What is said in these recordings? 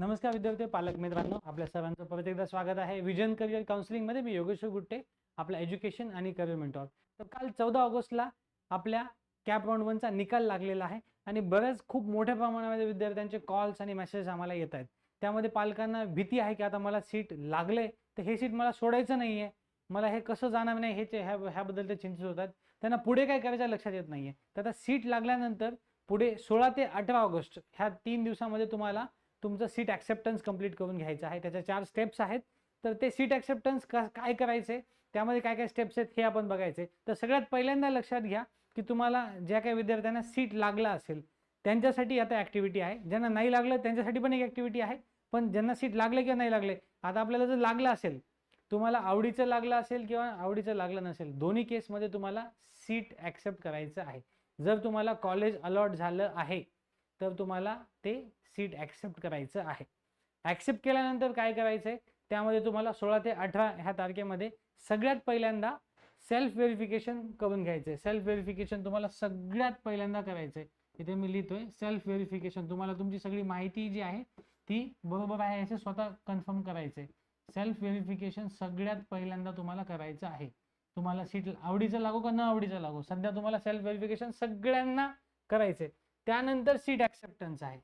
नमस्कार विद्यार्थी पालक मित्रांनो आपल्या सर्वांचं परत एकदा स्वागत आहे. विजन करिअर काउन्सिलिंगमध्ये मी योगेश्वर गुट्टे आपला एज्युकेशन आणि करिअर मेंटॉर तर काल चौदा ऑगस्टला आपल्या कॅप राऊंड वनचा निकाल लागलेला आहे आणि बऱ्याच खूप मोठ्या प्रमाणामध्ये विद्यार्थ्यांचे कॉल्स आणि मेसेज आम्हाला येत आहेत. त्यामध्ये पालकांना भीती आहे की आता मला सीट लागले तर हे सीट मला सोडायचं नाही आहे मला हे कसं जाणार नाही हे ह्या ह्याबद्दल ते चिंतित होतात. त्यांना पुढे काय करायचं लक्षात येत नाही आहे तर आता सीट लागल्यानंतर पुढे सोळा ते अठरा ऑगस्ट ह्या तीन दिवसामध्ये तुम्हाला तुमचं सीट ॲक्सेप्टन्स कंप्लीट करून घ्यायचं आहे. त्याच्या चार स्टेप्स आहेत. तर ते सीट ॲक्सेप्टन्स काय करायचे? त्यामध्ये काय काय स्टेप्स आहेत हे आपण बघायचे. तर सगळ्यात पहिल्यांदा लक्षात घ्या की तुम्हाला ज्या काही विद्यार्थ्यांना सीट लागला असेल त्यांच्यासाठी आता ॲक्टिव्हिटी आहे. ज्यांना नाही लागलं त्यांच्यासाठी पण एक ॲक्टिव्हिटी आहे. पण ज्यांना सीट लागले किंवा नाही लागले आता आपल्याला जर लागलं असेल तुम्हाला आवडीचं लागलं असेल किंवा आवडीचं लागलं नसेल दोन्ही केसमध्ये तुम्हाला सीट ॲक्सेप्ट करायचं आहे. जर तुम्हाला कॉलेज अलॉट झालं आहे तर तुम्हाला ते सीट ॲक्सेप्ट करायचं आहे. ॲक्सेप्ट केल्यानंतर काय करायचं आहे त्यामध्ये तुम्हाला सोळा ते अठरा ह्या तारखेमध्ये सगळ्यात पहिल्यांदा सेल्फ व्हेरिफिकेशन करून घ्यायचं आहे सेल्फ व्हेरिफिकेशन तुम्हाला सगळ्यात पहिल्यांदा करायचं आहे इथे मी लिहितोय सेल्फ व्हेरिफिकेशन तुम्हाला तुमची सगळी माहिती जी आहे ती बरोबर आहे असे स्वतः कन्फर्म करायचं आहे सेल्फ व्हेरिफिकेशन सगळ्यात पहिल्यांदा तुम्हाला करायचं आहे. तुम्हाला सीट आवडीचं लागो का न आवडीचं लागो? सध्या तुम्हाला सेल्फ व्हेरिफिकेशन सगळ्यांना करायचं आहे त्यानंतर सीट ॲक्सेप्टन्स आहे.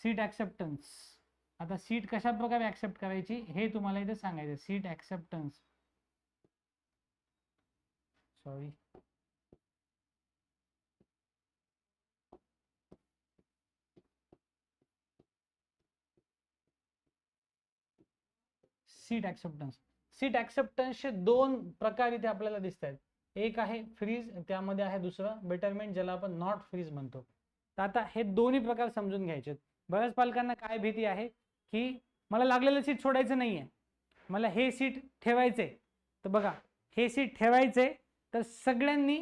सीट ॲक्सेप्टन्स आता सीट कशा प्रकारे ॲक्सेप्ट करायची हे तुम्हाला इथे सांगायचं seat acceptance sorry seat acceptance seat ॲक्सेप्टन्सचे दोन प्रकार इथे आपल्याला दिसत आहेत एक आहे फ्रीज त्यामध्ये आहे दुसरं बेटरमेंट ज्याला आपण नॉट फ्रीज म्हणतो. तर आता हे दोन्ही प्रकार समजून घ्यायचे बऱ्याच पालकांना काय भीती आहे की मला लागलेलं सीट सोडायचं नाही आहे मला हे सीट ठेवायचे तर बघा हे सीट ठेवायचे तर सगळ्यांनी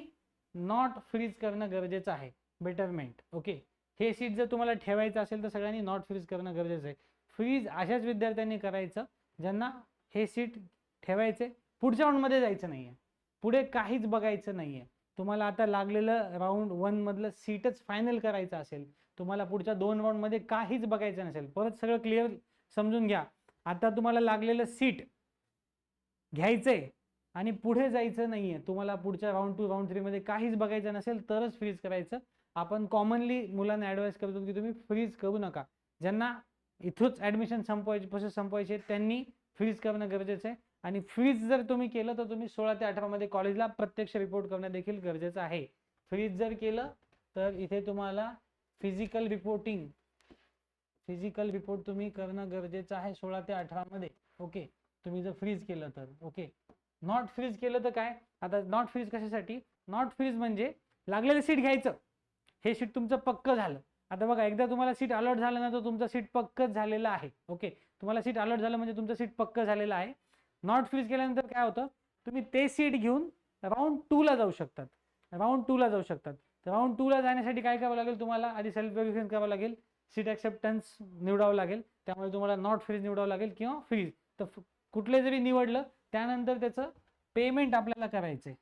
नॉट फ्रीज करणं गरजेचं आहे. बेटरमेंट ओके हे सीट जर तुम्हाला ठेवायचं असेल तर सगळ्यांनी नॉट फ्रीज करणं गरजेचं आहे. फ्रीज अशाच विद्यार्थ्यांनी करायचं ज्यांना हे सीट ठेवायचे पुढच्या राऊंडमध्ये जायचं नाही आहे पुढे काहीच बघायचं नाही आहे तुम्हाला आता लागलेलं राऊंड वनमधलं सीटच फायनल करायचं असेल तुम्हाला पुढच्या दोन राऊंडमध्ये काहीच बघायचं नसेल परत सगळं क्लिअर समजून घ्या. आता तुम्हाला लागलेलं सीट घ्यायचंय आणि पुढे जायचं नाही आहे तुम्हाला पुढच्या राऊंड टू राऊंड थ्रीमध्ये काहीच बघायचं नसेल तरच फ्रीज करायचं. आपण कॉमनली मुलांना ॲडवाईस करतो की तुम्ही फ्रीज करू नका. ज्यांना इथूच ॲडमिशन संपवायची प्रोसेस संपवायची त्यांनी फ्रीज करणं गरजेचं आहे. आणि फ्रीज जर तुम्ही केलं तर तुम्ही सोळा ते अठरामध्ये कॉलेजला प्रत्यक्ष रिपोर्ट करणं देखील गरजेचं आहे. फ्रीज जर केलं तर इथे तुम्हाला फिजिकल रिपोर्टिंग फिजिकल रिपोर्ट तुम्ही करणं गरजेचं आहे सोळा ते अठरामध्ये ओके तुम्ही जर फ्रीज केलं तर. ओके नॉट फ्रीज केलं तर काय? आता नॉट फ्रीज कशासाठी? नॉट फ्रीज म्हणजे लागलेलं सीट घ्यायचं. हे सीट तुमचं पक्क झालं. आता बघा एकदा तुम्हाला सीट अलर्ट झालं ना तर तुमचं सीट पक्कच झालेलं आहे. ओके तुम्हाला सीट अलर्ट झालं म्हणजे तुमचं सीट पक्क झालेलं आहे. नॉट फ्रीज केल्यानंतर काय होतं? तुम्ही ते सीट घेऊन राऊंड टूला जाऊ शकतात. राऊंड टूला जाऊ शकतात. राऊंड टूला जाण्यासाठी काय करावं लागेल तुम्हाला? आधी सेल्फ व्हेरिफिकेशन करावं लागेल. सीट ॲक्सेप्टन्स निवडावं लागेल. त्यामुळे तुम्हाला नॉट फ्रीज निवडावं लागेल किंवा फ्रीज तर कुठले जरी निवडलं त्यानंतर त्याचं पेमेंट आपल्याला करायचं आहे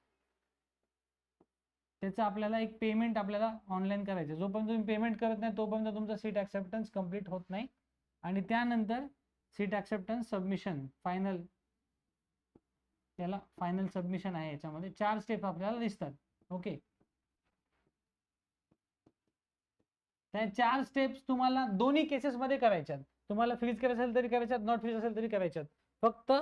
त्याचं आपल्याला एक पेमेंट आपल्याला ऑनलाईन करायचं जोपर्यंत तुम्ही पेमेंट करत नाही तोपर्यंत तुमचं सीट ॲक्सेप्टन्स कंप्लीट होत नाही. आणि त्यानंतर सीट ॲक्सेप्टन्स सबमिशन फायनल याला फायनल सबमिशन आहे याच्यामध्ये. चार स्टेप आपल्याला दिसतात. ओके त्या चार स्टेप्स तुम्हाला दोन्ही केसेसमध्ये करायच्यात. तुम्हाला फ्रीज करायचं असेल तरी करायच्यात नॉट फ्रीज असेल तरी करायच्यात. फक्त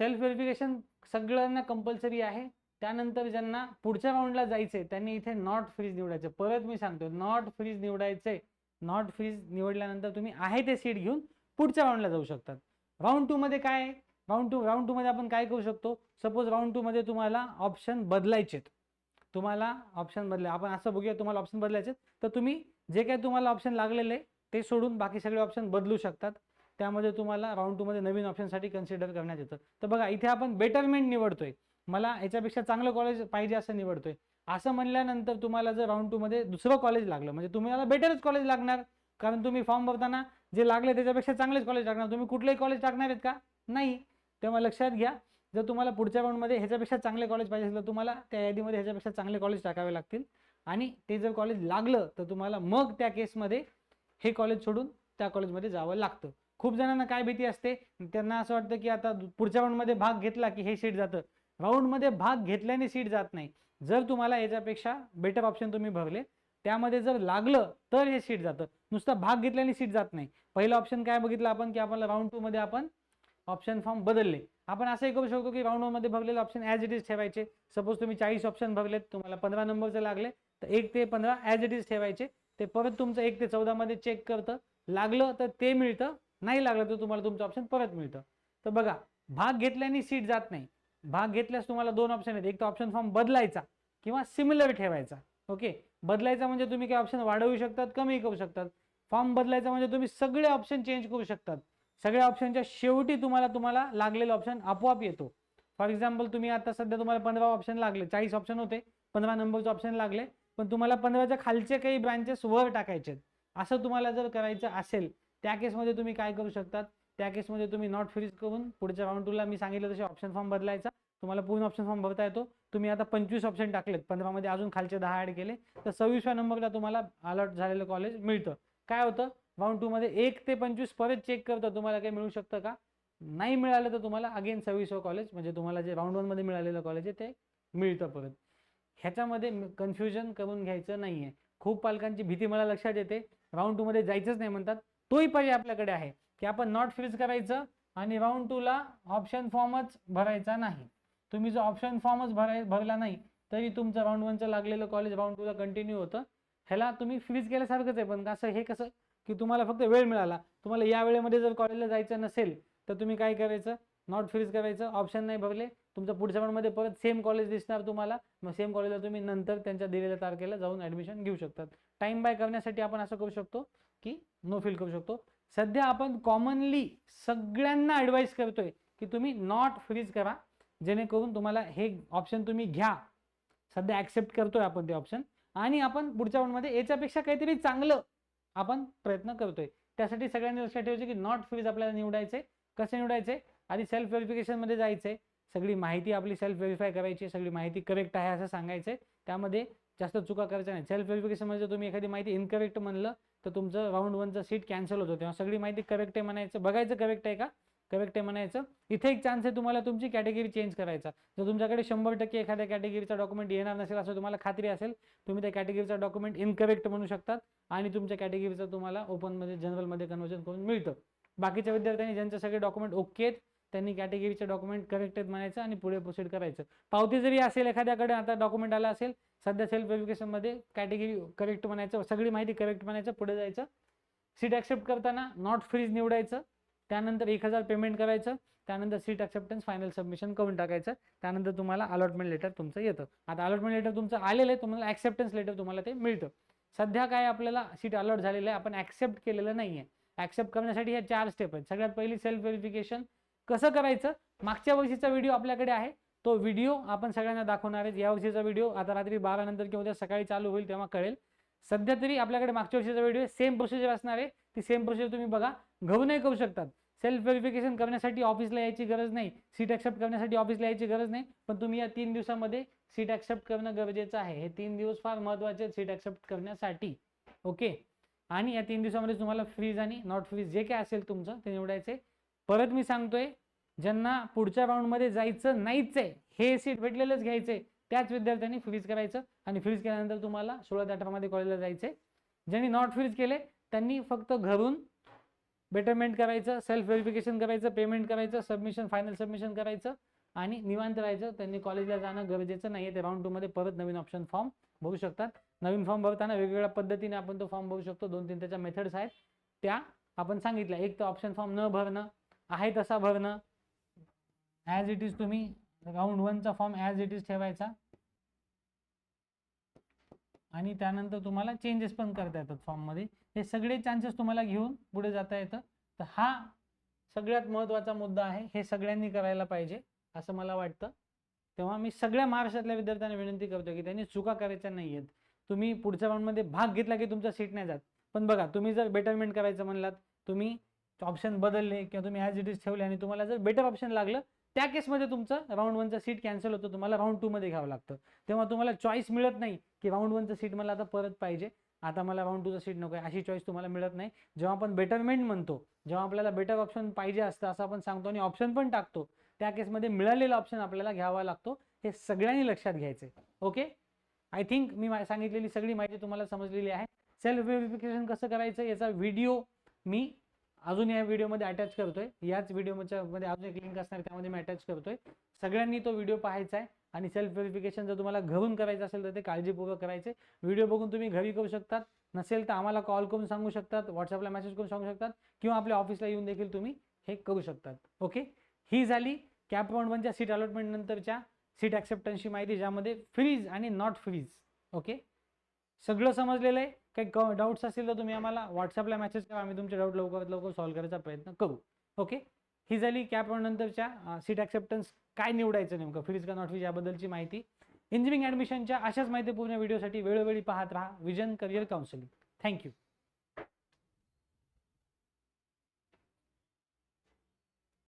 सेल्फ व्हेरिफिकेशन सगळ्यांना कंपल्सरी आहे. त्यानंतर ज्यांना पुढच्या राऊंडला जायचंय त्यांनी इथे नॉट फ्रीज निवडायचं. परत मी सांगतो नॉट फ्रीज निवडायचंय. नॉट फ्रीज निवडल्यानंतर तुम्ही आहे ते सीट घेऊन पुढच्या राऊंडला जाऊ शकतात. राऊंड टू मध्ये काय आहे? राऊंड टू राऊंड टूमध्ये आपण काय करू शकतो? सपोज राऊंड टूमध्ये तुम्हाला ऑप्शन बदलायचे तुम्हाला ऑप्शन बदले आपण असं बघूया तुम्हाला ऑप्शन बदलायचे तर तुम्ही जे काही तुम्हाला ऑप्शन लागलेले ते सोडून बाकी सगळे ऑप्शन बदलू शकतात. त्यामध्ये तुम्हाला राऊंड टूमध्ये नवीन ऑप्शनसाठी कन्सिडर करण्यात येतं. तर बघा इथे आपण बेटरमेंट निवडतोय. मला याच्यापेक्षा चांगलं कॉलेज पाहिजे असं निवडतोय. असं म्हणल्यानंतर तुम्हाला जर राऊंड टूमध्ये दुसरं कॉलेज लागलं म्हणजे तुम्हाला बेटरच कॉलेज लागणार. कारण तुम्ही फॉर्म भरताना जे लागले त्याच्यापेक्षा चांगलेच कॉलेज लागणार. तुम्ही कुठलेही कॉलेज टाकणार आहेत का? नाही. तेव्हा लक्षात घ्या जर तुम्हाला पुढच्या राऊंडमध्ये ह्याच्यापेक्षा चांगले कॉलेज पाहिजे असेल तर तुम्हाला त्या यादीमध्ये ह्याच्यापेक्षा चांगले कॉलेज टाकावे लागतील. आणि ते जर कॉलेज लागलं तर तुम्हाला मग त्या केसमध्ये हे कॉलेज सोडून त्या कॉलेजमध्ये जावं लागतं. खूप जणांना काय भीती असते त्यांना असं वाटतं की आता पुढच्या राऊंडमध्ये भाग घेतला की हे सीट जातं. राऊंडमध्ये भाग घेतल्याने सीट जात नाही. जर तुम्हाला याच्यापेक्षा बेटर ऑप्शन तुम्ही भरले त्यामध्ये जर लागलं तर हे सीट जातं. नुसता भाग घेतल्याने सीट जात नाही. पहिलं ऑप्शन काय बघितलं आपण की आपल्याला राऊंड टूमध्ये आपण ऑप्शन फॉर्म बदलले. आपण असंही करू शकतो की राऊंडमध्ये भरलेले ऑप्शन ॲज इट इज ठेवायचे. सपोज तुम्ही चाळीस ऑप्शन भरलेत तुम्हाला पंधरा नंबरचे लागले तर एक ते पंधरा ॲज इट इज ठेवायचे. ते परत तुमचं एक ते चौदामध्ये चेक करतं. लागलं तर ते मिळतं नाही लागलं तर तुम्हाला तुमचं ऑप्शन परत मिळतं. तर बघा भाग घेतल्याने सीट जात नाही. भाग घेतल्यास तुम्हाला दोन ऑप्शन आहेत. एक तर ऑप्शन फॉर्म बदलायचा किंवा सिमिलर ठेवायचा. ओके बदलायचा म्हणजे तुम्ही काही ऑप्शन वाढवू शकतात कमी करू शकतात. फॉर्म बदलायचा म्हणजे तुम्ही सगळे ऑप्शन चेंज करू शकतात. सगळ्या ऑप्शनच्या शेवटी तुम्हाला तुम्हाला लागलेलं ऑप्शन आपोआप येतो. फॉर एक्झाम्पल तुम्ही आता सध्या तुम्हाला पंधरा ऑप्शन लागले. चाळीस ऑप्शन होते. पंधरा नंबरचे ऑप्शन लागले. पण तुम्हाला पंधराच्या खालचे काही ब्रांचेस वर टाकायचे असं तुम्हाला जर करायचं असेल त्या केसमध्ये तुम्ही काय करू शकतात? त्या केसमध्ये तुम्ही नॉट फ्रीज करून पुढच्या राऊंड टूला मी सांगितलं तसे ऑप्शन फॉर्म बदलायचा. तुम्हाला पूर्ण ऑप्शन फॉर्म भरता येतो. तुम्ही आता पंचवीस ऑप्शन टाकलेत. पंधरामध्ये अजून खालचे दहा ॲड केले. तर सव्वीसव्या नंबरला तुम्हाला अलॉट झालेलं कॉलेज मिळतं. काय होतं? राऊंड टूमध्ये एक ते पंचवीस परत चेक करता तुम्हाला काही मिळू शकतं का? नाही मिळालं तर तुम्हाला अगेन सव्वीसवं कॉलेज म्हणजे तुम्हाला जे राऊंड वनमध्ये मिळालेलं कॉलेज आहे ते मिळतं परत. ह्याच्यामध्ये कन्फ्युजन करून घ्यायचं नाही आहे खूप पालकांची भीती मला लक्षात येते. राऊंड टूमध्ये जायचंच नाही म्हणतात. तोही पर्याय आपल्याकडे आहे की आपण नॉट फ्रीज करायचं आणि राऊंड टूला ऑप्शन फॉर्मच भरायचा नाही. तुम्ही जर ऑप्शन फॉर्मच भराय भरला नाही तरी तुमचं राऊंड वनचं लागलेलं कॉलेज राऊंड टूला कंटिन्यू होतं. ह्याला तुम्ही फ्रीज केल्यासारखंच आहे पण कसं हे कसं की तुम्हाला फक्त वेळ मिळाला. तुम्हाला या वेळेमध्ये जर कॉलेजला जायचं नसेल तर तुम्ही काय करायचं? नॉट फ्रीज करायचं. ऑप्शन नाही भरले तुमचं पुढच्या वेळमध्ये परत सेम कॉलेज दिसणार तुम्हाला. मग सेम कॉलेजला तुम्ही नंतर त्यांच्या दिलेल्या तारखेला जाऊन ॲडमिशन घेऊ शकतात. टाईम बाय करण्यासाठी आपण असं करू शकतो की नो फील करू शकतो. सध्या आपण कॉमनली सगळ्यांना ॲडवाईस करतोय की तुम्ही नॉट फ्रीज करा. जेणेकरून तुम्हाला हे ऑप्शन तुम्ही घ्या. सध्या ॲक्सेप्ट करतोय आपण ते ऑप्शन आणि आपण पुढच्या राऊंडमध्ये याच्यापेक्षा काहीतरी चांगलं आपण प्रयत्न करतोय. त्यासाठी सगळ्यांनी लक्षात ठेवायचे की नॉट फ्रीज आपल्याला निवडायचे. कसे निवडायचे? आधी सेल्फ व्हेरिफिकेशनमध्ये जायचे. सगळी माहिती आपली सेल्फ व्हेरीफाय करायची. सगळी माहिती करेक्ट आहे असं सांगायचं. त्यामध्ये जास्त चुका करायच्या नाही. सेल्फ व्हेरिफिकेशनमध्ये जर तुम्ही एखादी माहिती इनकरेक्ट म्हणलं तर तुमचं राऊंड वनचं सीट कॅन्सल होतं. तेव्हा सगळी माहिती करेक्ट आहे म्हणायचं. बघायचं करेक्ट आहे का? करेक्ट आहे म्हणायचं. इथे एक चान्स आहे तुम्हाला तुमची कॅटेगरी चेंज करायचा. जर तुमच्याकडे शंभर टक्के एखाद्या कॅटेगरीचा डॉक्युमेंट येणार नसेल असं तुम्हाला खात्री असेल तुम्ही त्या कॅटेगरीचा डॉक्युमेंट इनकरेक्ट म्हणू शकतात आणि तुमच्या कॅटेगरीचं तुम्हाला ओपनमध्ये जनरलमध्ये कन्वर्जन करून मिळतं. बाकीच्या विद्यार्थ्यांनी ज्यांचे सगळे डॉक्युमेंट ओके आहेत त्यांनी कॅटेगरीचे डॉक्युमेंट करेक्ट आहेत म्हणायचं आणि पुढे प्रोसीड करायचं. पावती जरी असेल एखाद्याकडे आता डॉक्युमेंट आला असेल सध्या सेल्फ व्हेरिफिकेशनमध्ये कॅटेगरी करेक्ट म्हणायचं सगळी माहिती करेक्ट म्हणायचं पुढे जायचं. सीट ॲक्सेप्ट करताना नॉट फ्रीज निवडायचं. त्यानंतर एक हजार पेमेंट करायचं त्यानंतर सीट ॲक्सेप्टन्स फायनल सबमिशन करून टाकायचं त्यानंतर तुम्हाला अलॉटमेंट लेटर तुमचं येतं. आता अलॉटमेंट लेटर तुमचं आलेलं आहे तुम्हाला ॲक्सेप्टन्स लेटर तुम्हाला ते मिळतं. सध्या काय आपल्याला सीट अलॉट झालेलं आहे आपण ॲक्सेप्ट केलेलं नाही आहे ॲक्सेप्ट करण्यासाठी ह्या चार स्टेप आहेत. सगळ्यात पहिली सेल्फ व्हेरिफिकेशन कसं करायचं? मागच्या वर्षीचा व्हिडिओ आपल्याकडे आहे. तो व्हिडिओ आपण सगळ्यांना दाखवणार आहेत या वर्षीचा व्हिडिओ आता रात्री बारा नंतर किंवा उद्या सकाळी चालू होईल तेव्हा कळेल. सध्या तरी आपल्याकडे मागच्या वर्षीचा व्हिडिओ सेम प्रोसिजर असणार आहे. ती सेम प्रोसिजर तुम्ही बघा. घरूनही करू शकतात. सेल्फ व्हेरिफिकेशन करण्यासाठी ऑफिसला यायची गरज नाही. सीट ॲक्सेप्ट करण्यासाठी ऑफिसला यायची गरज नाही. पण तुम्ही या तीन दिवसामध्ये सीट ॲक्सेप्ट करणं गरजेचं आहे. हे तीन दिवस फार महत्त्वाचे आहेत सीट ॲक्सेप्ट करण्यासाठी. ओके आणि या तीन दिवसामध्ये तुम्हाला फ्रीज आणि नॉट फ्रीज जे काय असेल तुमचं ते निवडायचे परत मी सांगतोय ज्यांना पुढच्या राऊंडमध्ये जायचं नाहीच आहे हे सीट भेटलेलंच घ्यायचे त्याच विद्यार्थ्यांनी फ्रीज करायचं आणि फ्रीज केल्यानंतर तुम्हाला सोळा ते अठरामध्ये कॉलेजला जायचे ज्यांनी नॉट फ्रीज केले त्यांनी फक्त घरून बेटरमेंट करायचं सेल्फ व्हेरिफिकेशन करायचं पेमेंट करायचं सबमिशन फायनल सबमिशन करायचं आणि निवांत राहायचं. त्यांनी कॉलेजला जाणं गरजेचं नाही आहे ते राऊंड टूमध्ये परत नवीन ऑप्शन फॉर्म भरू शकतात. नवीन फॉर्म भरताना वेगवेगळ्या पद्धतीने आपण तो फॉर्म भरू शकतो. दोन तीन त्याच्या मेथड्स आहेत. त्या आपण सांगितल्या. एक तर ऑप्शन फॉर्म न भरणं आहे तसा भरणं. ॲज इट इज तुम्ही राऊंड वनचा फॉर्म ॲज इट इज ठेवायचा. आणि त्यानंतर तुम्हाला चेंजेस पण करता येतात फॉर्ममध्ये हे सगळे चान्सेस तुम्हाला घेऊन पुढे जाता येतं. तर हा सगळ्यात महत्त्वाचा मुद्दा आहे. हे सगळ्यांनी करायला पाहिजे असं मला वाटतं. तेव्हा मी सगळ्या महाराष्ट्रातल्या विद्यार्थ्यांना विनंती करतो की त्यांनी चुका करायच्या नाही आहेत. तुम्ही पुढच्या राऊंडमध्ये भाग घेतला की तुमचा सीट नाही जात. पण बघा तुम्ही जर बेटरमेंट करायचं म्हणलात तुम्ही ऑप्शन बदलले किंवा तुम्ही ॲज इट इज ठेवले आणि तुम्हाला जर बेटर ऑप्शन लागलं त्या केसमध्ये तुमचं राऊंड वनचं सीट कॅन्सल होतं तुम्हाला राऊंड टूमध्ये घ्यावं लागतं. तेव्हा तुम्हाला चॉईस मिळत नाही की राऊंड वनचं सीट मला आता परत पाहिजे. आता मला राऊंड टूचं सीट नको आहे. अशी चॉईस तुम्हाला मिळत नाही. जेव्हा आपण बेटरमेंट म्हणतो जेव्हा आपल्याला बेटर ऑप्शन पाहिजे असतं असं आपण सांगतो आणि ऑप्शन पण टाकतो त्या केसमध्ये मिळालेला ऑप्शन आपल्याला घ्यावा लागतो. हे सगळ्यांनी लक्षात घ्यायचे ओके आय थिंक मी सांगितलेली सगळी माहिती तुम्हाला समजलेली आहे. सेल्फ व्हेरिफिकेशन कसं करायचं याचा व्हिडिओ मी अजून या व्हिडिओमध्ये अटॅच करतोय. याच व्हिडिओच्या मध्ये अजून एक लिंक असणार त्यामध्ये मी अटॅच करतोय. सगळ्यांनी तो व्हिडिओ पाहायचा आहे. आणि सेल्फ व्हेरिफिकेशन जर तुम्हाला घरून करायचं असेल तर ते काळजीपूर्वक करायचे. व्हिडिओ बघून तुम्ही घरी करू शकतात. नसेल तर आम्हाला कॉल करून सांगू शकतात व्हॉट्सअपला मेसेज करून सांगू शकतात किंवा आपल्या ऑफिसला येऊन देखील तुम्ही हे करू शकतात. ओके ही झाली कॅप राऊंड वनच्या सीट अलॉटमेंट नंतरच्या सीट ॲक्सेप्टन्सची माहिती ज्यामध्ये फ्रीज आणि नॉट फ्रीज ओके सगळं समजलेलं आहे? काही डाऊट्स असतील तर तुम्ही आम्हाला व्हॉट्सअपला मेसेज करा. आम्ही तुमचे डाऊट लवकरात लवकर सॉल्व्ह करायचा प्रयत्न करू. ओके ही झाली कॅप नंतरच्या सीट ॲक्सेप्टन्स काय निवडायचं नेमकं? फ्रीज का नॉट फ्रीज याबद्दलची माहिती. इंजिनिअरिंग ॲडमिशनच्या अशाच माहितीपूर्ण व्हिडिओसाठी वेळोवेळी पाहत राहा. Vision career counselling thank you